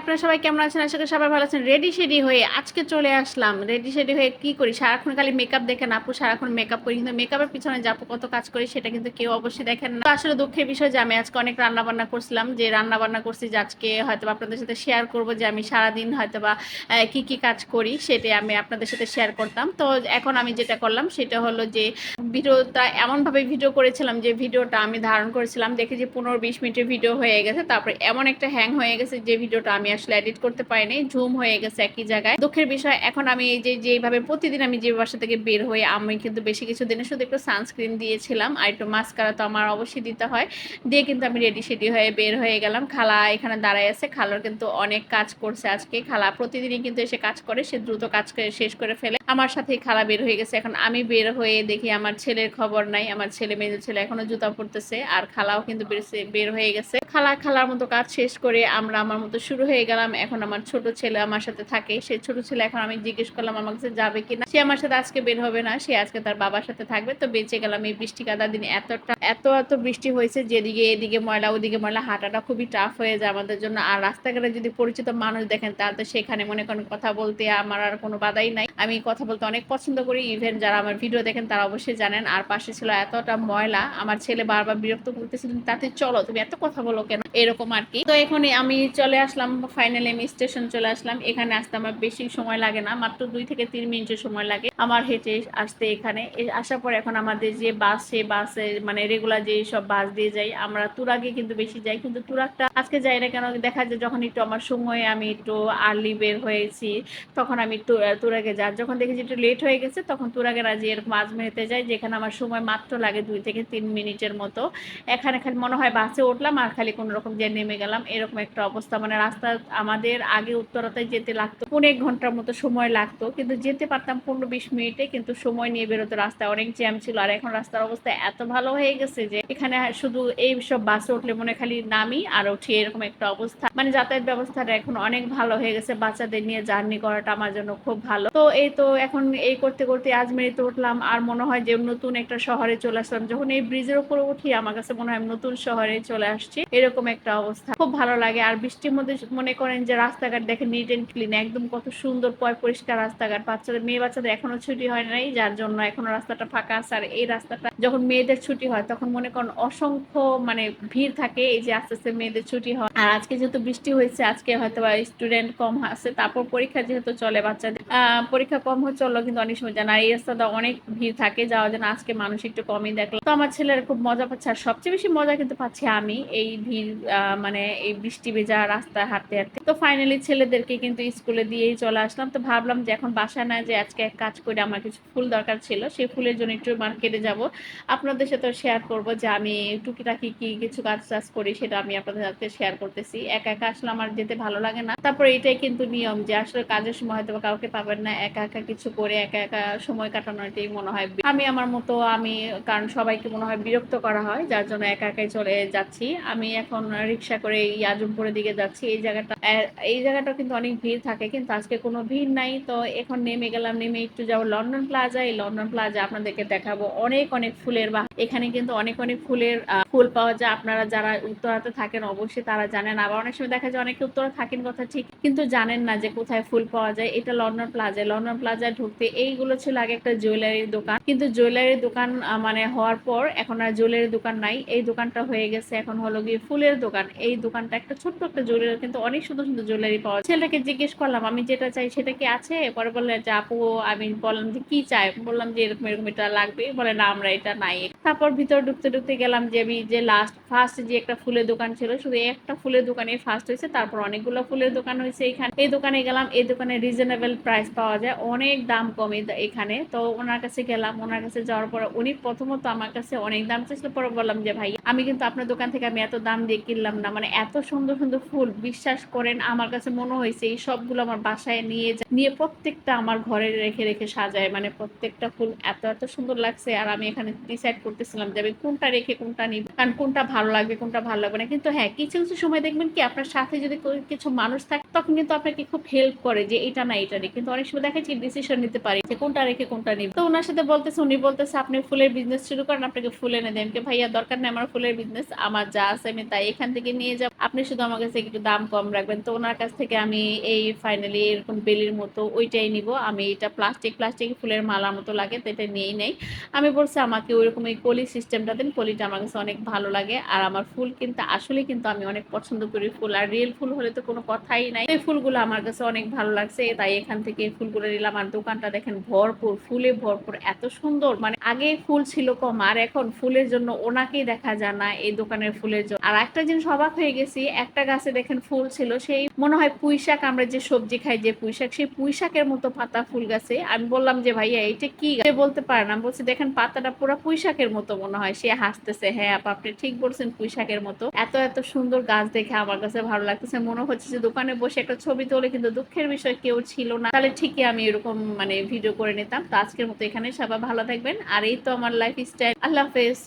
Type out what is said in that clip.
আপনারা সবাই কেমন আছেন? আশা করি সবাই ভালো আছেন। রেডি শেডি হয়ে আজকে চলে আসলাম। রেডি শেডি হয়ে কি করি? সারাক্ষণ খালি মেকআপ দেখেন আপু, সারাক্ষণ মেকআপ করি। কিন্তু মেকআপের পিছনে যে আপু কত কাজ করি সেটা কিন্তু কেউ অবশ্যই দেখেন না। আসলে দুঃখের বিষয় যে আমি আজকে অনেক রান্না বান্না করছিলাম, যে রান্না বান্না করছি যে আজকে হয়তো আপনাদের সাথে শেয়ার করব যে আমি সারাদিন হয়তো বা কী, কি কাজ করি সেটাই আমি আপনাদের সাথে শেয়ার করতাম। তো এখন আমি যেটা করলাম সেটা হলো যে ভিডিওটা এমনভাবে ভিডিও করেছিলাম যে ভিডিওটা আমি ধারণ করেছিলাম। দেখে যে পনেরো বিশ মিনিটের ভিডিও হয়ে গেছে। তারপরে এমন একটা হ্যাং হয়ে গেছে যে ভিডিওটা আমি আসলে এডিট করতে পারিনি, ঝুম হয়ে গেছে একই জায়গায়। দুঃখের বিষয়, এখন আমি এই যে, যেভাবে প্রতিদিন আমি যে বাসা থেকে বের হয়ে আমি কিন্তু বেশি কিছু দিনে শুধু একটু সানস্ক্রিন দিয়েছিলাম আর একটু মাস্কারা তো আমার অবশ্যই দিতে হয়। দিয়ে কিন্তু আমি রেডি সেডি হয়ে বের হয়ে গেলাম। খালা এখানে দাঁড়ায় আছে, খালার কিন্তু অনেক কাজ করছে আজকে। খালা প্রতিদিনই কিন্তু এসে কাজ করে, সে দ্রুত কাজ শেষ করে ফেলে। আমার সাথেই খালা বের হয়ে গেছে। এখন আমি বের হয়ে দেখি আমার ছেলের খবর নাই, আমার ছেলে মেয়েদের ছেলে এখনও জুতা পড়তেছে আর খালাও কিন্তু বের হয়ে গেছে। খালা, খালার মতো কাজ শেষ করে আমরা আমার মতো শুরু হয়ে গেলাম, এখন আমার ছোট ছেলে আমার সাথে থাকে। সে ছোট ছেলে এখন আমি জিজ্ঞেস করলাম, আমার কাছে যাবে কিনা? সে আমার সাথে আজকে বের হবে না, সে আজকে তার বাবার সাথে থাকবে। তো বেঁচে গেলাম এই বৃষ্টি কাদা দিন। এতটা, এত এত বৃষ্টি হয়েছে, যেদিকে এদিকে ময়লা, ওদিকে ময়লা, হাঁটাটা খুবই টাফ হয়ে যায় আমাদের জন্য। আর রাস্তাঘাটে যদি পরিচিত মানুষ দেখেন তাহলে সেখানে মনে করেন কথা বলতে আমার আর কোনো বাধাই নাই। আমি কথা বলতে অনেক পছন্দ করি। ইভেন যারা আমার ভিডিও দেখেন, তারা অবশ্যই জানেন। আর পাশে ছিল এতটা ময়লা, আমার ছেলে বারবার বিরক্ত করতেছিল তাতে চলো, তুমি এত কথা বলো কেন? এরকম আর কি। তো এখন আমি চলে আসলাম ফাইনালি আমি স্টেশন চলে আসলাম। এখানে আসতে আমার বেশি সময় লাগে না, মাত্র দুই থেকে তিন মিনিটের সময় লাগে। আমার হেঁটে আসতে এখানে। আসার পর এখন আমাদের যে বাস সে বাসে মানে রেগুলার যে সব বাস দিয়ে যাই, আমরা তুরাগে কিন্তু বেশি যাই। কিন্তু তুরাগটা আজকে যাই না কেন? দেখা যায় যখন একটু আমার সময় আমি একটু আর্লি বের হয়েছি, তখন আমি তুরাগে যাই। যখন দেখেছি একটু লেট হয়ে গেছে, তখন তুরাগে রাজি এরকম আজমেরিতে যাই, যেখানে আমার সময় মাত্র লাগে দুই থেকে তিন মিনিটের মতো। এখানে খালি মনে হয় বাসে উঠলাম আর খালি কোনো রকম যে নেমে গেলাম, এরকম একটা অবস্থা। মানে রাস্তা আমাদের আগে উত্তরাতে যেতে লাগতো। পনেক ঘণ্টার মতো সময় লাগতো, কিন্তু যেতে পারতাম পনেরো বিশ মিনিটে, কিন্তু সময় নিয়ে বেরোতো রাস্তায়। অনেক জ্যাম ছিল, আর এখন রাস্তার অবস্থা এত ভালো হয়ে গেছে যে এখানে শুধু এই সব বাসে উঠলে মনে খালি নামি আর উঠি এরকম একটা অবস্থা। মানে যাতায়াত ব্যবস্থাটা এখন অনেক ভালো হয়ে গেছে, বাচ্চাদের নিয়ে জার্নি করাটা আমার জন্য খুব ভালো। তো এই তো এখন এই করতে করতে আজমেরিতে উঠলাম, আর মনে হয় যে নতুন একটা শহরে চলে আসলাম। যখন এই ব্রিজের উপরে উঠি, আমার কাছে মনে হয় নতুন শহরে চলে আসছি। এরকম একটা অবস্থা। খুব ভালো লাগে, আর বৃষ্টির মধ্যে মনে করেন যে রাস্তাঘাট দেখেন নিট অ্যান্ড ক্লিন একদম কত সুন্দর পয়, পরিষ্কার রাস্তাঘাট। বাচ্চাদের, মেয়ে বাচ্চাদের এখনও ছুটি হয় নাই, যার জন্য এখনও রাস্তাটা ফাঁকা আছে। আর এই রাস্তাটা যখন মেয়েদের ছুটি হয়, তখন মনে করেন অসংখ্য মানে ভিড় থাকে এই যে আস্তে আস্তে মেয়েদের ছুটি হয়। আর আজকে যেহেতু বৃষ্টি হয়েছে, আজকে হয়তো স্টুডেন্ট কম আছে, তারপর পরীক্ষা যেহেতু চলে বাচ্চাদের। পরীক্ষা কম হচ্ছে চলল কিন্তু অনেক সময় জানা। এই রাস্তাটা অনেক ভিড় থাকে যাওয়া যেন আজকে মানুষ একটু কমই দেখল। তো আমার ছেলের খুব মজা পাচ্ছে, আর সবচেয়ে বেশি মজা কিন্তু পাচ্ছি আমি এই ভিড় মানে এই বৃষ্টি ভেজা রাস্তা হাঁটতে হাঁটতে। তো ফাইনালি ছেলেদেরকে কিন্তু স্কুলে দিয়েই চলে আসলাম। তো ভাবলাম যে এখন বাসা না যে আজকে এক কাজ করে আমার কিছু ফুল দরকার ছিল, সেই ফুলের জন্য একটু মার্কেটে যাব। আপনাদের সাথে শেয়ার করব যে আমি টুকিটাকি কি কিছু কাজ টাজ করি, সেটা আমি আপনাদের সাথে শেয়ার করতেছি। একা একা আসলে আমার যেতে ভালো লাগে না। তারপরে এটাই কিন্তু নিয়ম যে আসলে কাজের সময় হয়তো কাউকে পাবেন না, একা একা কিছু করে একা একা সময় কাটানো এটাই মনে হয় আমি আমার মতো, আমি, কারণ সবাইকে মনে হয় বিরক্ত করা হয়, যার জন্য একা একাই চলে যাচ্ছি। আমি এখন রিক্সা করে এই আজমপুরের দিকে যাচ্ছি, এই জায়গাটা এই জায়গাটা কিন্তু অনেক ভিড় থাকে, কিন্তু আজকে কোনো ভিড় নাই। তো এখন নেমে গেলাম, নেমে একটু যাব লন্ডন প্লাজা। এই লন্ডন প্লাজা আপনাদেরকে দেখাবো অনেক অনেক ফুলের বা এখানে কিন্তু অনেক অনেক ফুলের ফুল পাওয়া যায়। আপনারা যারা উত্তরাতে থাকেন অবশ্যই তারা জানেন। আবার অনেক সময় দেখা যায় অনেকে উত্তরা থাকেন কথা ঠিক, কিন্তু জানেন না যে কোথায় ফুল পাওয়া যায়। এটা লন্ডন প্লাজা লন্ডন প্লাজা ঢুকতে এইগুলো ছিল আগে একটা জুয়েলারির দোকান। কিন্তু জুয়েলারির দোকান মানে হওয়ার পর এখন আর জুয়েলারি দোকান নাই। এই দোকানটা হয়ে গেছে এখন হলো গিয়ে ফুলের দোকান। এই দোকানটা একটা ছোট্ট একটা জুয়েলারি কিন্তু অনেক সুন্দর সুন্দর জুয়েলারি পাওয়া যায়। ছেলেকে জিজ্ঞেস করলাম, আমি যেটা চাই সেটা কি আছে? পরে বললে, যে আপু, আমি বললাম যে কি চাই? বললাম যে এরকম এরকম এটা লাগবে। বলে, না, আমরা এটা নাই। তারপর ভিতর ঢুকতে ঢুকতে গেলাম যে আমি যে লাস্ট ফার্স্ট যে একটা ফুলের দোকান ছিল, শুধু একটা ফুলের দোকানে ফার্স্ট হয়েছে। তারপর অনেকগুলো ফুলের দোকান হয়েছে এখানে। এই দোকানে গেলাম। এই দোকানে রিজনেবল প্রাইস পাওয়া যায়, অনেক দাম কম এখানে। তো ওনার কাছে গেলাম, ওনার কাছে যাওয়ার পর উনি প্রথমত আমার কাছে অনেক দাম চাইছিল পরে বললাম যে, ভাই, আমি কিন্তু আপনার দোকান থেকে আমি এত দাম দিয়ে কিনলাম না। মানে এত সুন্দর সুন্দর ফুল, বিশ্বাস করেন, আমার কাছে মনে হয়েছে এই সবগুলো আমার বাসায় নিয়ে যা- নিয়ে প্রত্যেকটা আমার ঘরে রেখে রেখে সাজায়। মানে প্রত্যেকটা ফুল এত এত সুন্দর লাগছে। আর আমি এখানে ডিসাইড করতেছিলাম যে, আমি কোনটা রেখে কোনটা নিব। কারণ কোনটা ভালো লাগবে, কোনটা ভালো লাগবে না। কিন্তু হ্যাঁ কিছু কিছু সময় দেখবেন কি, আপনার সাথে যদি কিছু মানুষ থাকে, তখন কিন্তু আপনাকে খুব হেল্প করে যে, এটা না, এটা নেই কিন্তু অনেক সময় দেখা যাচ্ছে ডিসিশন নিতে পারি যে কোনটা রেখে কোনটা নিব। তো ওনার সাথে বলতেছে, উনি বলতেছে, আপনি ফুলের বিজনেস শুরু করেন, আপনাকে ফুল এনে দেন। কি ভাইয়া, দরকার নেই, আমার ফুলের বিজনেস আমার যা আছে আমি তাই এখান থেকে নিয়ে যাব। আপনি শুধু আমার কাছে একটু দাম কম রাখবেন। তো ওনার কাছ থেকে আমি এই ফাইনালি এরকম বেলির মতো ওইটাই নিব। আমি এটা প্লাস্টিক প্লাস্টিক ফুলের মালার মতো লাগে, তো এটা নিয়েই নেই। আমি বলছি, আমাকে ওইরকম এই কলি সিস্টেমটা দিন, কলিটা আমার কাছে অনেক ভালো লাগে। আর আমার ফুল কিন্তু আসলে কিন্তু আমি অনেক পছন্দ করি ফুল। আর রিয়েল ফুল হলে তো কোনো কথাই নাই। এই ফুলগুলো আমার কাছে অনেক ভালো লাগছে, তাই এখান থেকে এই ফুলগুলো নিলাম। আর দোকানটা দেখেন ভরপুর, ফুলে ভরপুর, এত সুন্দর। মানে আগে ফুল ছিল কম, আর এখন ফুলের জন্য ওনাকেই দেখা যায় না এই দোকানের ফুলের জন্য। আর একটা জিনিস অবাক হয়ে গেছি, একটা গাছে দেখেন ফুল ছিল, সেই মনে হয় পুঁই শাক আমরা যে সবজি খাই যে পুঁই শাক সেই পুঁই শাকের মতো পাতা ফুল গাছে। আমি বললাম যে, ভাইয়া এটা কি? সে বলতে পারে না। বলছি, দেখেন পাতাটা পুরো পুঁই শাকের মতো মনে হয়। সে হাসতেছে হ্যাঁ আপা, আপনি ঠিক বলছেন পুঁই শাকের মতো। এত এত সুন্দর গাছ দেখে আমার কাছে ভালো লাগতেছে। মনে হচ্ছে যে দোকানে বসে একটা ছবি তোলে, কিন্তু দুঃখের বিষয় কেউ ছিল না। তাহলে ঠিকই আমি এরকম মানে ভিডিও করে নিতাম। তো আজকের মতো এখানে সবাই ভালো থাকবেন। আর এই তো আমার লাইফ স্টাইল আল্লাহ হাফেজ।